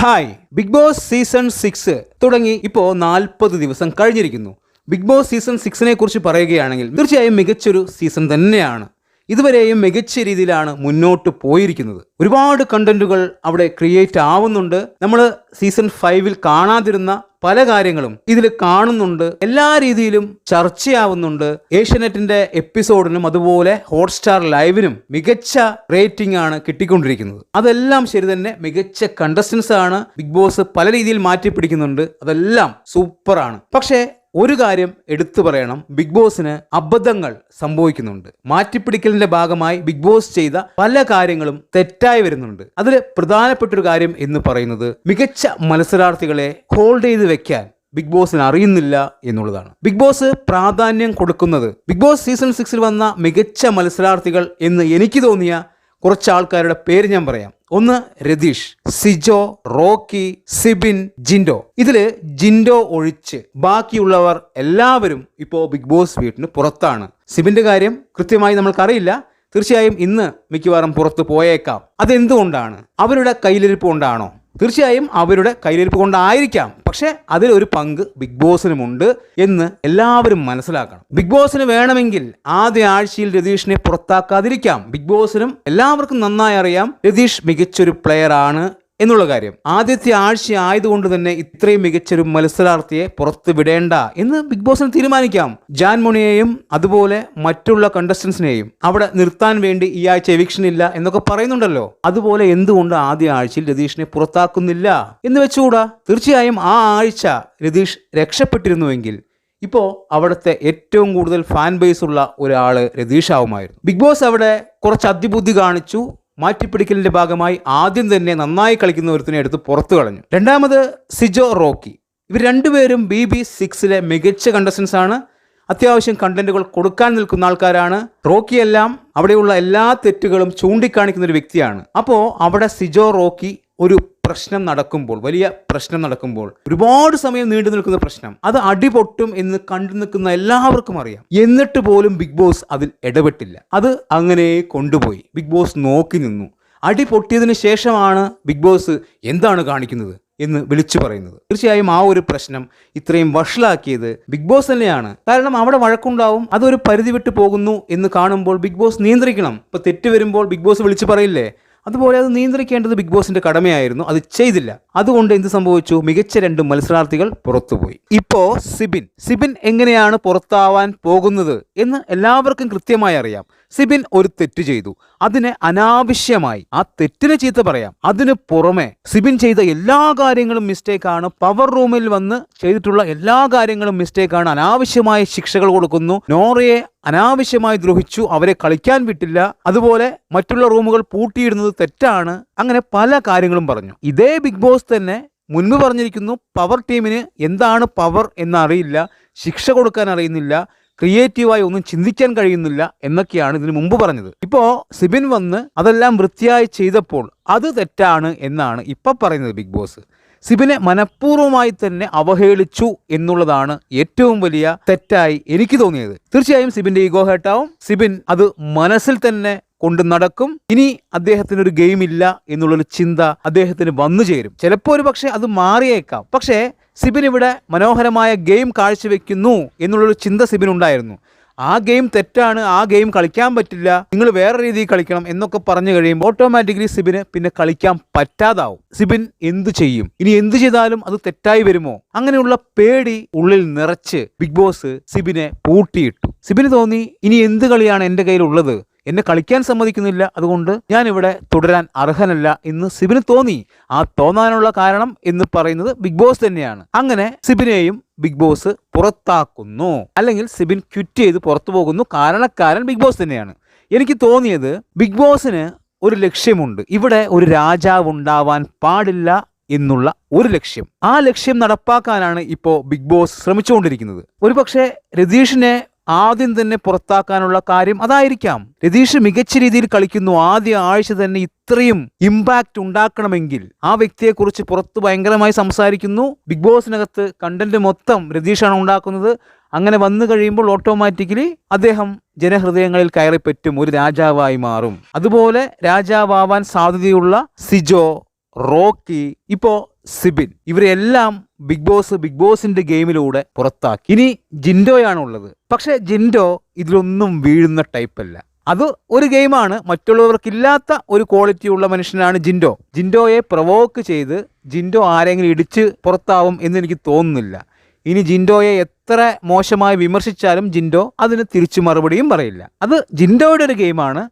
Hi Bigg Boss season six തുടങ്ങി ഇപ്പോൾ നാൽപ്പത് ദിവസം കഴിഞ്ഞിരിക്കുന്നു. ബിഗ് ബോസ് സീസൺ സിക്സിനെ കുറിച്ച് പറയുകയാണെങ്കിൽ തീർച്ചയായും മികച്ചൊരു സീസൺ തന്നെയാണ്. ഇതുവരെയും മികച്ച രീതിയിലാണ് മുന്നോട്ട് പോയിരിക്കുന്നത്. ഒരുപാട് കണ്ടന്റുകൾ അവിടെ ക്രിയേറ്റ് ആവുന്നുണ്ട്. നമ്മൾ സീസൺ ഫൈവിൽ കാണാതിരുന്ന പല കാര്യങ്ങളും ഇതിൽ കാണുന്നുണ്ട്. എല്ലാ രീതിയിലും ചർച്ചയാവുന്നുണ്ട്. ഏഷ്യനെറ്റിന്റെ എപ്പിസോഡിനും അതുപോലെ ഹോട്ട്സ്റ്റാർ ലൈവിനും മികച്ച റേറ്റിംഗ് ആണ് കിട്ടിക്കൊണ്ടിരിക്കുന്നത്. അതെല്ലാം ശരി തന്നെ മികച്ച കണ്ടസ്റ്റൻസ് ആണ്. ബിഗ് ബോസ് പല രീതിയിൽ മാറ്റി പിടിക്കുന്നുണ്ട് അതെല്ലാം സൂപ്പറാണ് പക്ഷേ ഒരു കാര്യം എടുത്തു പറയണം. ബിഗ് ബോസിന് അബദ്ധങ്ങൾ സംഭവിക്കുന്നുണ്ട്. മാറ്റിപ്പിടിക്കലിന്റെ ഭാഗമായി ബിഗ് ബോസ് ചെയ്ത പല കാര്യങ്ങളും തെറ്റായി വരുന്നുണ്ട്. അതിൽ പ്രധാനപ്പെട്ട ഒരു കാര്യം എന്ന് പറയുന്നത് മികച്ച മത്സരാർത്ഥികളെ ഹോൾഡ് ചെയ്ത് വെക്കാൻ ബിഗ് ബോസിന് അറിയുന്നില്ല എന്നുള്ളതാണ്. ബിഗ് ബോസ് പ്രാധാന്യം കൊടുക്കുന്നത് ബിഗ് ബോസ് സീസൺ സിക്സിൽ വന്ന മികച്ച മത്സരാർത്ഥികൾ എന്ന് എനിക്ക് തോന്നിയ കുറച്ച് ആൾക്കാരുടെ പേര് ഞാൻ പറയാം. ഒന്ന് രതീഷ് സിജോ റോക്കി സിബിൻ ജിൻഡോ. ഇതിൽ ജിൻഡോ ഒഴിച്ച് ബാക്കിയുള്ളവർ എല്ലാവരും ഇപ്പോൾ ബിഗ് ബോസ് വീട്ടിന് പുറത്താണ്. സിബിന്റെ കാര്യം കൃത്യമായി നമ്മൾക്കറിയില്ല. തീർച്ചയായും ഇന്ന് മിക്കവാറും പുറത്ത് പോയേക്കാം. അതെന്തുകൊണ്ടാണ്? അവരുടെ കയ്യിലിരിപ്പ് കൊണ്ടാണോ? തീർച്ചയായും അവരുടെ കയ്യിലിരിപ്പ് കൊണ്ടായിരിക്കാം. പക്ഷേ അതിലൊരു പങ്ക് ബിഗ് ബോസിനുമുണ്ട് എന്ന് എല്ലാവരും മനസ്സിലാക്കണം. ബിഗ് ബോസിന് വേണമെങ്കിൽ ആദ്യ ആഴ്ചയിൽ രതീഷിനെ പുറത്താക്കാതിരിക്കാം. ബിഗ് ബോസിനും എല്ലാവർക്കും നന്നായി അറിയാം. രതീഷ് മികച്ചൊരു പ്ലെയർ ആണ് എന്നുള്ള കാര്യം. ആദ്യത്തെ ആഴ്ച ആയതുകൊണ്ട് തന്നെ ഇത്രയും മികച്ചൊരു മത്സരാർത്ഥിയെ പുറത്ത് വിടേണ്ട എന്ന് ബിഗ് ബോസിന് തീരുമാനിക്കാം. ജാൻ മോണിയെയും അതുപോലെ മറ്റുള്ള കണ്ടസ്റ്റൻസിനെയും അവിടെ നിർത്താൻ വേണ്ടി ഈ ആഴ്ച എവിക്ഷൻ ഇല്ല എന്നൊക്കെ പറയുന്നുണ്ടല്ലോ. അതുപോലെ എന്തുകൊണ്ട് ആദ്യ ആഴ്ചയിൽ രതീഷിനെ പുറത്താക്കുന്നില്ല എന്ന് വെച്ചുകൂടാ? തീർച്ചയായും ആ ആഴ്ച രതീഷ് രക്ഷപ്പെട്ടിരുന്നുവെങ്കിൽ ഇപ്പോൾ അവിടുത്തെ ഏറ്റവും കൂടുതൽ ഫാൻ ബേസ് ഉള്ള ഒരാൾ രതീഷ് ആവുമായിരുന്നു. ബിഗ് ബോസ് അവിടെ കുറച്ച് അതിബുദ്ധി കാണിച്ചു. മാറ്റിപ്പിടിക്കലിന്റെ ഭാഗമായി ആദ്യം തന്നെ നന്നായി കളിക്കുന്ന ഒരുത്തിനെ എടുത്ത് പുറത്തു കളഞ്ഞു. രണ്ടാമത് സിജോ റോക്കി. ഇവർ രണ്ടുപേരും ബി ബി സിക്സിലെ മികച്ച കണ്ടസ്റ്റൻസ് ആണ്. അത്യാവശ്യം കണ്ടന്റുകൾ കൊടുക്കാൻ നിൽക്കുന്ന ആൾക്കാരാണ്. റോക്കി എല്ലാം അവിടെയുള്ള എല്ലാ തെറ്റുകളും ചൂണ്ടിക്കാണിക്കുന്ന ഒരു വ്യക്തിയാണ്. അപ്പോൾ അവിടെ സിജോ റോക്കി ഒരു പ്രശ്നം നടക്കുമ്പോൾ വലിയ പ്രശ്നം നടക്കുമ്പോൾ ഒരുപാട് സമയം നീണ്ടു നിൽക്കുന്ന പ്രശ്നം അത് അടിപൊട്ടും എന്ന് കണ്ടു നിൽക്കുന്ന എല്ലാവർക്കും അറിയാം. എന്നിട്ട് പോലും ബിഗ് ബോസ് അതിൽ ഇടപെട്ടില്ല. അത് അങ്ങനെ കൊണ്ടുപോയി. ബിഗ് ബോസ് നോക്കി നിന്നു. അടി പൊട്ടിയതിനു ശേഷമാണ് ബിഗ് ബോസ് എന്താണ് കാണിക്കുന്നത് എന്ന് വിളിച്ചു പറയുന്നത്. തീർച്ചയായും ആ ഒരു പ്രശ്നം ഇത്രയും വഷളാക്കിയത് ബിഗ് ബോസ് തന്നെയാണ്. കാരണം അവിടെ വഴക്കുണ്ടാവും. അതൊരു പരിധി വിട്ട് പോകുന്നു എന്ന് കാണുമ്പോൾ ബിഗ് ബോസ് നിയന്ത്രിക്കണം. ഇപ്പൊ തെറ്റ് വരുമ്പോൾ ബിഗ് ബോസ് വിളിച്ചു പറയില്ലേ? അതുപോലെ അത് നിയന്ത്രിക്കേണ്ടത് ബിഗ് ബോസിന്റെ കടമയായിരുന്നു. അത് ചെയ്തില്ല. അതുകൊണ്ട് എന്ത് സംഭവിച്ചു? മികച്ച രണ്ട് മത്സരാർത്ഥികൾ പുറത്തുപോയി. ഇപ്പോ സിബിൻ. സിബിൻ എങ്ങനെയാണ് പുറത്താവാൻ പോകുന്നത് എന്ന് എല്ലാവർക്കും കൃത്യമായി അറിയാം. സിബിൻ ഒരു തെറ്റ് ചെയ്തു. അതിനെ അനാവശ്യമായി ആ തെറ്റിനെ ചീത്ത പറയാം. അതിന് പുറമെ സിബിൻ ചെയ്ത എല്ലാ കാര്യങ്ങളും മിസ്റ്റേക്കാണ്. പവർ റൂമിൽ വന്ന് ചെയ്തിട്ടുള്ള എല്ലാ കാര്യങ്ങളും മിസ്റ്റേക്കാണ്. അനാവശ്യമായ ശിക്ഷകൾ കൊടുക്കുന്നു. നോറയെ അനാവശ്യമായി ദ്രോഹിച്ചു. അവരെ കളിക്കാൻ വിട്ടില്ല. അതുപോലെ മറ്റുള്ള റൂമുകൾ പൂട്ടിയിടുന്നത് തെറ്റാണ്. അങ്ങനെ പല കാര്യങ്ങളും പറഞ്ഞു. ഇതേ ബിഗ് ബോസ് തന്നെ മുൻപ് പറഞ്ഞിരിക്കുന്നു പവർ ടീമിന് എന്താണ് പവർ എന്നറിയില്ല ശിക്ഷ കൊടുക്കാൻ അറിയുന്നില്ല ക്രിയേറ്റീവായി ഒന്നും ചിന്തിക്കാൻ കഴിയുന്നില്ല എന്നൊക്കെയാണ് ഇതിനു മുമ്പ് പറഞ്ഞത്. ഇപ്പോൾ സിബിൻ വന്ന് അതെല്ലാം വൃത്തിയായി ചെയ്തപ്പോൾ അത് തെറ്റാണ് എന്നാണ് ഇപ്പം പറയുന്നത് ബിഗ് ബോസ്. സിബിനെ മനഃപൂർവമായി തന്നെ അവഹേളിച്ചു എന്നുള്ളതാണ് ഏറ്റവും വലിയ തെറ്റായി എനിക്ക് തോന്നിയത്. തീർച്ചയായും സിബിന്റെ ഈഗോ ഹേട്ടാവും. സിബിൻ അത് മനസ്സിൽ തന്നെ കൊണ്ട് നടക്കും. ഇനി അദ്ദേഹത്തിന് ഒരു ഗെയിം ഇല്ല എന്നുള്ളൊരു ചിന്ത അദ്ദേഹത്തിന് വന്നു ചേരും. ചിലപ്പോൾ ഒരു പക്ഷേ അത് മാറിയേക്കാം. പക്ഷേ സിബിൻ ഇവിടെ മനോഹരമായ ഗെയിം കാഴ്ചവെക്കുന്നു എന്നുള്ളൊരു ചിന്ത സിബിൻ ഉണ്ടായിരുന്നു. ആ ഗെയിം തെറ്റാണ് ആ ഗെയിം കളിക്കാൻ പറ്റില്ല നിങ്ങൾ വേറെ രീതിയിൽ കളിക്കണം എന്നൊക്കെ പറഞ്ഞു കഴിയുമ്പോൾ ഓട്ടോമാറ്റിക്കലി സിബിന് പിന്നെ കളിക്കാൻ പറ്റാതാവും. സിബിൻ എന്തു ചെയ്യും? ഇനി എന്തു ചെയ്താലും അത് തെറ്റായി വരുമോ? അങ്ങനെയുള്ള പേടി ഉള്ളിൽ നിറച്ച് ബിഗ് ബോസ് സിബിനെ പൂട്ടിയിട്ടു. സിബിന് തോന്നി ഇനി എന്ത് കളിയാണ് എന്റെ കയ്യിലുള്ളത്? എന്നെ കളിക്കാൻ സമ്മതിക്കുന്നില്ല. അതുകൊണ്ട് ഞാൻ ഇവിടെ തുടരാൻ അർഹനല്ല എന്ന് സിബിന് തോന്നി. ആ തോന്നാനുള്ള കാരണം എന്ന് പറയുന്നത് ബിഗ് ബോസ് തന്നെയാണ്. അങ്ങനെ സിബിനെയും ബിഗ് ബോസ് പുറത്താക്കുന്നു. അല്ലെങ്കിൽ സിബിൻ ക്വിറ്റ് ചെയ്ത് പുറത്തു പോകുന്നു. കാരണക്കാരൻ ബിഗ് ബോസ് തന്നെയാണ്. എനിക്ക് തോന്നിയത് ബിഗ് ബോസിന് ഒരു ലക്ഷ്യമുണ്ട്. ഇവിടെ ഒരു രാജാവ് ഉണ്ടാവാൻ പാടില്ല എന്നുള്ള ഒരു ലക്ഷ്യം. ആ ലക്ഷ്യം നടപ്പാക്കാനാണ് ഇപ്പോൾ ബിഗ് ബോസ് ശ്രമിച്ചുകൊണ്ടിരിക്കുന്നത്. ഒരുപക്ഷെ രതീഷിനെ ആദ്യം തന്നെ പുറത്താക്കാനുള്ള കാര്യം അതായിരിക്കാം. രതീഷ് മികച്ച രീതിയിൽ കളിക്കുന്നു. ആദ്യ ആഴ്ച തന്നെ ഇത്രയും ഇമ്പാക്റ്റ് ഉണ്ടാക്കണമെങ്കിൽ ആ വ്യക്തിയെക്കുറിച്ച് പുറത്ത് ഭയങ്കരമായി സംസാരിക്കുന്നു. ബിഗ് ബോസിനകത്ത് കണ്ടന്റ് മൊത്തം രതീഷാണ് ഉണ്ടാക്കുന്നത്. അങ്ങനെ വന്നു കഴിയുമ്പോൾ ഓട്ടോമാറ്റിക്കലി അദ്ദേഹം ജനഹൃദയങ്ങളിൽ കയറിപ്പറ്റും. ഒരു രാജാവായി മാറും. അതുപോലെ രാജാവാൻ സാധ്യതയുള്ള സിജോ റോക്കി. ഇപ്പോ സിബിൻ ഇവരെല്ലാം ബിഗ് ബോസ് ബിഗ് ബോസിന്റെ ഗെയിമിലൂടെ പുറത്താക്കി. ഇനി ജിൻഡോയാണ് ഉള്ളത് പക്ഷെ ജിൻഡോ ഇതിലൊന്നും വീഴുന്ന ടൈപ്പല്ല. അത് ഒരു ഗെയിമാണ്. മറ്റുള്ളവർക്കില്ലാത്ത ഒരു ക്വാളിറ്റി ഉള്ള മനുഷ്യനാണ് ജിൻഡോ. ജിൻഡോയെ പ്രൊവോക്ക് ചെയ്ത് ജിൻഡോ ആരെങ്കിലും ഇടിച്ച് പുറത്താവും എന്ന് എനിക്ക് തോന്നുന്നില്ല. ഇനി ജിൻഡോയെ എത്ര മോശമായി വിമർശിച്ചാലും ജിൻഡോ അതിന് തിരിച്ചു മറുപടിയും പറയില്ല. അത് ജിൻഡോയുടെ ഒരു ഗെയിമാണ്.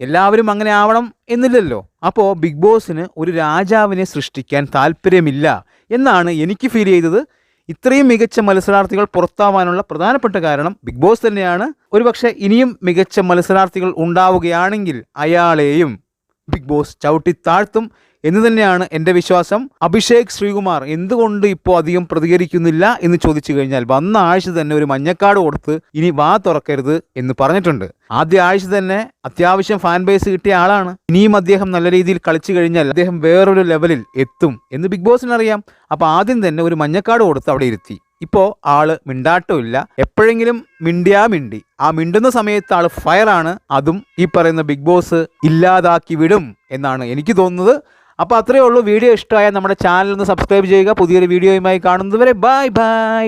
എല്ലാവരും അങ്ങനെ ആവണം എന്നില്ലല്ലോ. അപ്പോൾ ബിഗ് ബോസിന് ഒരു രാജാവിനെ സൃഷ്ടിക്കാൻ താല്പര്യമില്ല എന്നാണ് എനിക്ക് ഫീൽ ചെയ്തത്. ഇത്രയും മികച്ച മത്സരാർത്ഥികൾ പുറത്താവാനുള്ള പ്രധാനപ്പെട്ട കാരണം ബിഗ് ബോസ് തന്നെയാണ്. ഒരുപക്ഷെ ഇനിയും മികച്ച മത്സരാർത്ഥികൾ ഉണ്ടാവുകയാണെങ്കിൽ അയാളെയും ബിഗ് ബോസ് ചവിട്ടി താഴ്ത്തും. എന്ന് തന്നെയാണ് എന്റെ വിശ്വാസം. അഭിഷേക് ശ്രീകുമാർ എന്തുകൊണ്ട് ഇപ്പോൾ അധികം പ്രതികരിക്കുന്നില്ല എന്ന് ചോദിച്ചു കഴിഞ്ഞാൽ വന്ന ആഴ്ച തന്നെ ഒരു മഞ്ഞക്കാട് കൊടുത്ത് ഇനി വാ തുറക്കരുത് എന്ന് പറഞ്ഞിട്ടുണ്ട്. ആദ്യ ആഴ്ച തന്നെ അത്യാവശ്യം ഫാൻ ബേസ് കിട്ടിയ ആളാണ്. ഇനിയും അദ്ദേഹം നല്ല രീതിയിൽ കളിച്ചു കഴിഞ്ഞാൽ അദ്ദേഹം വേറൊരു ലെവലിൽ എത്തും എന്ന് ബിഗ് ബോസിന് അറിയാം അപ്പോൾ ആദ്യം തന്നെ ഒരു മഞ്ഞക്കാട് കൊടുത്ത് അവിടെ ഇരുത്തി. ഇപ്പോൾ ആൾ മിണ്ടാട്ടമില്ല എപ്പോഴെങ്കിലും മിണ്ടിയാ മിണ്ടി. ആ മിണ്ടുന്ന സമയത്ത് ആൾ ഫയറാണ് അതും ഈ പറയുന്ന ബിഗ് ബോസ് ഇല്ലാതാക്കി വിടും എന്നാണ് എനിക്ക് തോന്നുന്നത്. അപ്പോൾ അത്രയേ ഉള്ളൂ. വീഡിയോ ഇഷ്ടമായ നമ്മുടെ ചാനൽ ഒന്ന് സബ്സ്ക്രൈബ് ചെയ്യുക. പുതിയൊരു വീഡിയോയുമായി കാണുന്നതുവരെ ബൈ ബൈ.